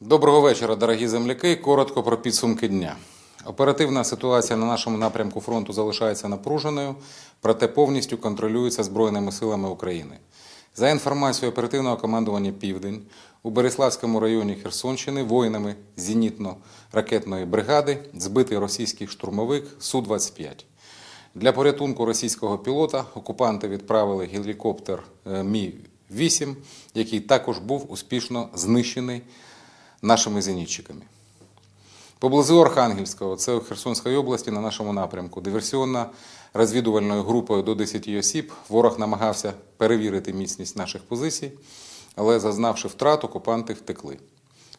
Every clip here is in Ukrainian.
Доброго вечора, дорогі земляки. Коротко про підсумки дня. Оперативна ситуація на нашому напрямку фронту залишається напруженою, проте повністю контролюється Збройними силами України. За інформацією оперативного командування Південь у Береславському районі Херсонщини воїнами зенітно-ракетної бригади збитий російський штурмовик Су-25. Для порятунку російського пілота окупанти відправили гелікоптер е, Мі-8, який також був успішно знищений нашими зенітчиками. Поблизу Архангельського, це у Херсонській області на нашому напрямку, диверсіонно розвідувальною групою до 10 осіб ворог намагався перевірити міцність наших позицій, але зазнавши втрат, окупанти втекли.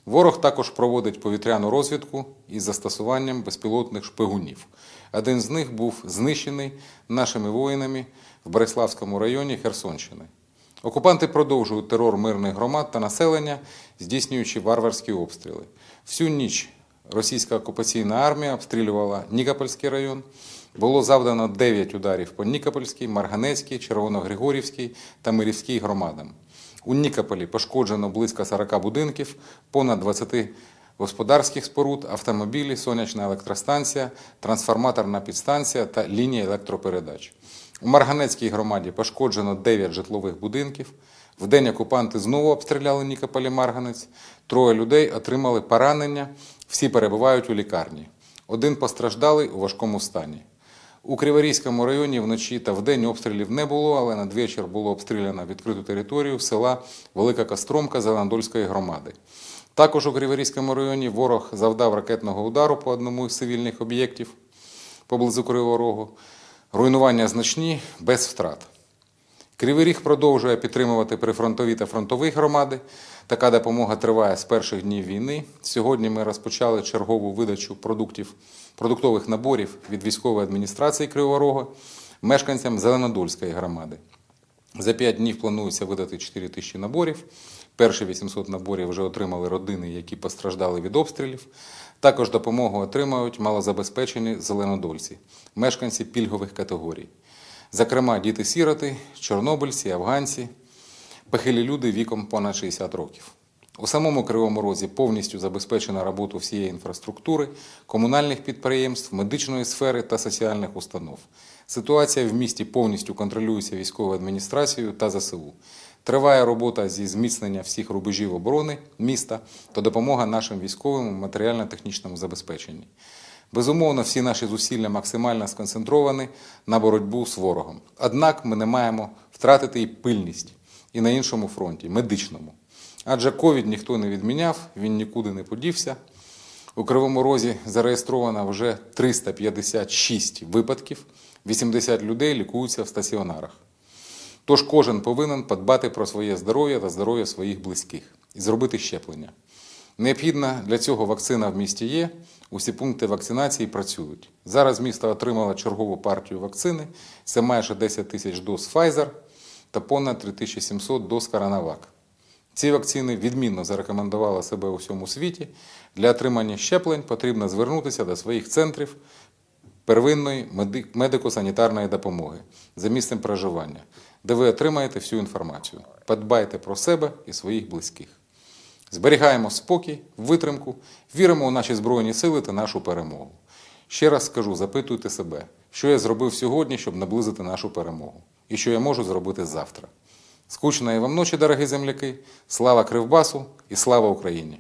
Ворог також проводить повітряну розвідку із застосуванням безпілотних шпигунів. Один з них був знищений нашими воїнами в Береславському районі Херсонщини. Окупанти продовжують терор мирних громад та населення, здійснюючи варварські обстріли. Всю ніч російська окупаційна армія обстрілювала Нікопольський район. Було завдано 9 ударів по Нікопольській, Марганецькій, Червоногригорівській та Мирівській громадам. У Нікополі пошкоджено близько 40 будинків, понад 20 господарських споруд, автомобілі, сонячна електростанція, трансформаторна підстанція та лінія електропередач. У Марганецькій громаді пошкоджено 9 житлових будинків. Вдень окупанти знову обстріляли Нікополь і Марганець. Троє людей отримали поранення. Всі перебувають у лікарні. Один постраждалий у важкому стані. У Криворізькому районі вночі та вдень обстрілів не було, але надвечір було обстріляно відкриту територію села Велика Костромка Зеленодольської громади. Також у Криворізькому районі ворог завдав ракетного удару по одному із цивільних об'єктів поблизу Кривого Рогу. Руйнування значні, без втрат. Кривий Ріг продовжує підтримувати прифронтові та фронтові громади. Така допомога триває з перших днів війни. Сьогодні ми розпочали чергову видачу продуктів, продуктових наборів від військової адміністрації Кривого Рогу мешканцям Зеленодольської громади. За 5 днів планується видати 4 тисячі наборів. Перші 800 наборів вже отримали родини, які постраждали від обстрілів. Також допомогу отримають малозабезпечені зеленодольці, мешканці пільгових категорій. Зокрема, діти-сіроти, чорнобильці, афганці, похилі люди віком понад 60 років. У самому Кривому Розі повністю забезпечена робота всієї інфраструктури, комунальних підприємств, медичної сфери та соціальних установ. Ситуація в місті повністю контролюється військовою адміністрацією та ЗСУ. Триває робота зі зміцнення всіх рубежів оборони міста та допомога нашим військовим у матеріально-технічному забезпеченні. Безумовно, всі наші зусилля максимально сконцентровані на боротьбу з ворогом. Однак ми не маємо втратити і пильність і на іншому фронті, медичному. Адже ковід ніхто не відміняв, він нікуди не подівся. У Кривому Розі зареєстровано вже 356 випадків, 80 людей лікуються в стаціонарах. Тож кожен повинен подбати про своє здоров'я та здоров'я своїх близьких і зробити щеплення. Необхідна для цього вакцина в місті є. Усі пункти вакцинації працюють. Зараз місто отримало чергову партію вакцини. Це майже 10 тисяч доз Pfizer та понад 3700 доз CoronaVac. Ці вакцини відмінно зарекомендували себе у всьому світі. Для отримання щеплень потрібно звернутися до своїх центрів первинної медико-санітарної допомоги за місцем проживання, де ви отримаєте всю інформацію. Подбайте про себе і своїх близьких. Зберігаємо спокій, витримку, віримо у наші Збройні сили та нашу перемогу. Ще раз скажу, запитуйте себе, що я зробив сьогодні, щоб наблизити нашу перемогу, і що я можу зробити завтра. Скучної вам ночі, дорогі земляки, слава Кривбасу і слава Україні!